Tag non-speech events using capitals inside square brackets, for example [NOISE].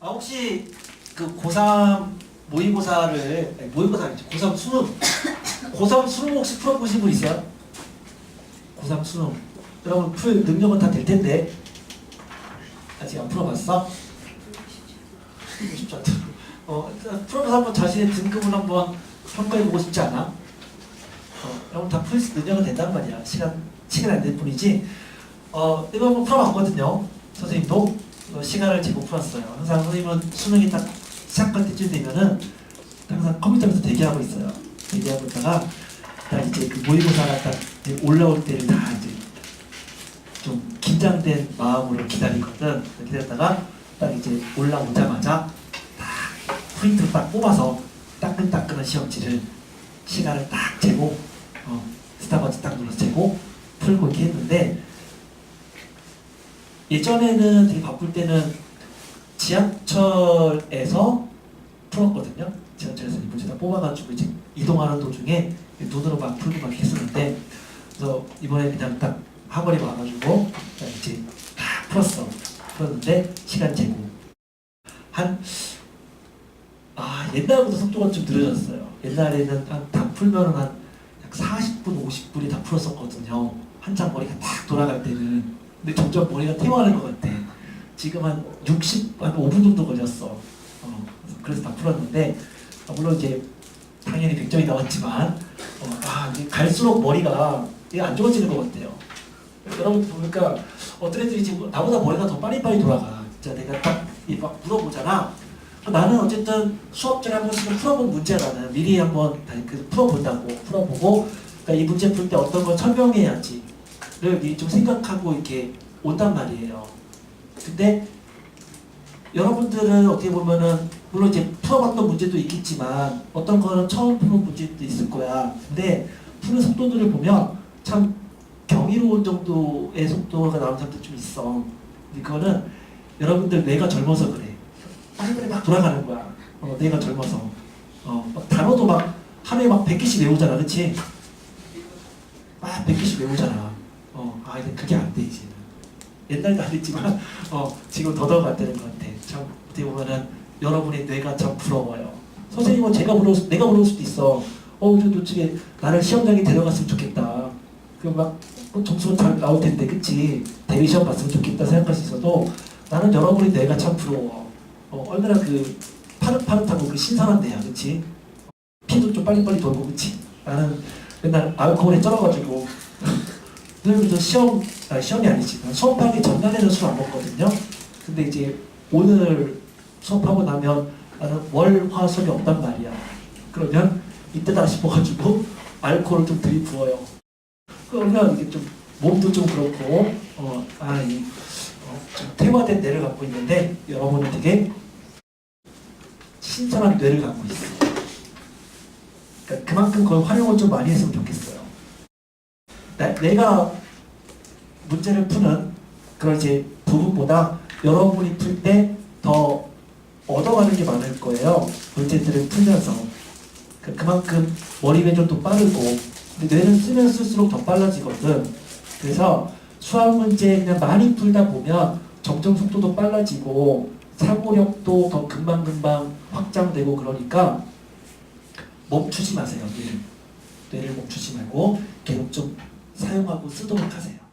아 혹시 그 고3 모의고사를 아니, 모의고사 아니죠 고3 수능. 고3 수능 혹시 풀어보신 분 있어요? 고3 수능. 여러분 풀 능력은 다 될 텐데. 아직 안 풀어봤어? 싶지 않다. [LAUGHS] 어 풀어봐서 한번 자신의 등급을 한번 평가해보고 싶지 않아? 어 여러분 다 풀 능력은 된단 말이야. 시간 시간 안 될 뿐이지. 어 이거 한번 풀어봤거든요. 선생님도. 어, 시간을 재고 풀었어요. 항상 선생님은 수능이 딱 시작할 때쯤 되면은 항상 컴퓨터에서 대기하고 있어요. 대기하고 있다가 딱 이제 그 모의고사가 딱 올라올 때를 다 이제 좀 긴장된 마음으로 기다리거든. 기다렸다가 딱 이제 올라오자마자 딱 프린트를 딱 뽑아서 따끈따끈한 시험지를 시간을 딱 재고 어, 스타버즈 딱 눌러서 재고 풀고 이렇게 했는데 예전에는 되게 바쁠 때는 지하철에서 풀었거든요. 지하철에서 이 문제 다 뽑아가지고 이제 이동하는 도중에 눈으로 막 풀고 막 했었는데 그래서 이번에 그냥 딱 학원에 와가지고 이제 다 풀었어. 풀었는데 시간 재고 한 아, 옛날보다 속도가 좀 느려졌어요. 옛날에는 한 다 풀면은 한 40분, 50분이 다 풀었었거든요. 한참 머리가 딱 돌아갈 때는. 근데 점점 머리가 퇴화하는 것 같아. 지금 한 60, 한 5분 정도 걸렸어. 어, 그래서 다 풀었는데, 아, 물론 이제 당연히 100점이 나왔지만, 어, 아, 갈수록 머리가 이게 안 좋아지는 것 같아요. 여러분 보니까 어떤 애들이 지금 나보다 머리가 더 빨리빨리 돌아가. 진짜 내가 딱막 물어보잖아. 나는 어쨌든 수업 전에 한 번씩은 풀어본 문제야 나는 미리 한번 다그 풀어본다고 풀어보고 그러니까 이 문제 풀 때 어떤 걸 설명해야지를 미리 좀 생각하고 이렇게 온단 말이에요. 근데 여러분들은 어떻게 보면은 물론 이제 풀어봤던 문제도 있겠지만 어떤 거는 처음 푸는 문제도 있을 거야. 근데 푸는 속도들을 보면 참 경이로운 정도의 속도가 나오는 사람도 좀 있어. 근데 그거는 여러분들 뇌가 젊어서 그래. 빨리빨리 막 돌아가는 거야. 어, 내가 젊어서. 어, 막 단어도 막 하루에 막 100개씩 외우잖아. 그치? 막 100개씩 외우잖아. 어, 아, 근데 그게 안 돼, 이제는. 옛날도 안 됐지만, 어, 지금 더더욱 안 되는 것 같아. 참, 어떻게 보면은 여러분의 뇌가 참 부러워요. 선생님은 제가 부러울 수, 내가 부러울 수도 있어. 어, 저 도대체 나를 시험장에 데려갔으면 좋겠다. 그럼 막 어, 점수가 잘 나올 텐데, 그치? 대리 시험 봤으면 좋겠다 생각할 수 있어도 나는 여러분의 뇌가 참 부러워. 어, 얼마나 그 파릇파릇하고 그 신선한 데야, 그치? 피도 좀 빨리빨리 돌고, 그치? 나는 맨날 알코올에 쩔어가지고 늘저 시험, 아, 시험이 아니지. 수업하기 전날에는 술 안 먹거든요. 근데 이제 오늘 수업하고 나면 나는 월, 화, 수업이 없단 말이야. 그러면 이때다 싶어가지고 알코올을 좀 들이부어요. 그러면 이게 좀 몸도 좀 그렇고, 어, 아, 이, 어, 좀 퇴화된 뇌를 갖고 있는데 여러분은 되게 신선한 뇌를 갖고 있어. 그러니까 그만큼 그걸 활용을 좀 많이 했으면 좋겠어요. 나, 내가 문제를 푸는 그런 이제 부분보다 여러분이 풀 때 더 얻어가는 게 많을 거예요. 문제들을 풀면서 그- 그만큼 머리 회전도 빠르고 근데 뇌는 쓰면 쓸수록 더 빨라지거든. 그래서 수학 문제 그냥 많이 풀다 보면 점점 속도도 빨라지고 사고력도 더 금방금방 확장되고 그러니까 멈추지 마세요. 뇌를. 뇌를 멈추지 말고 계속 좀 사용하고 쓰도록 하세요.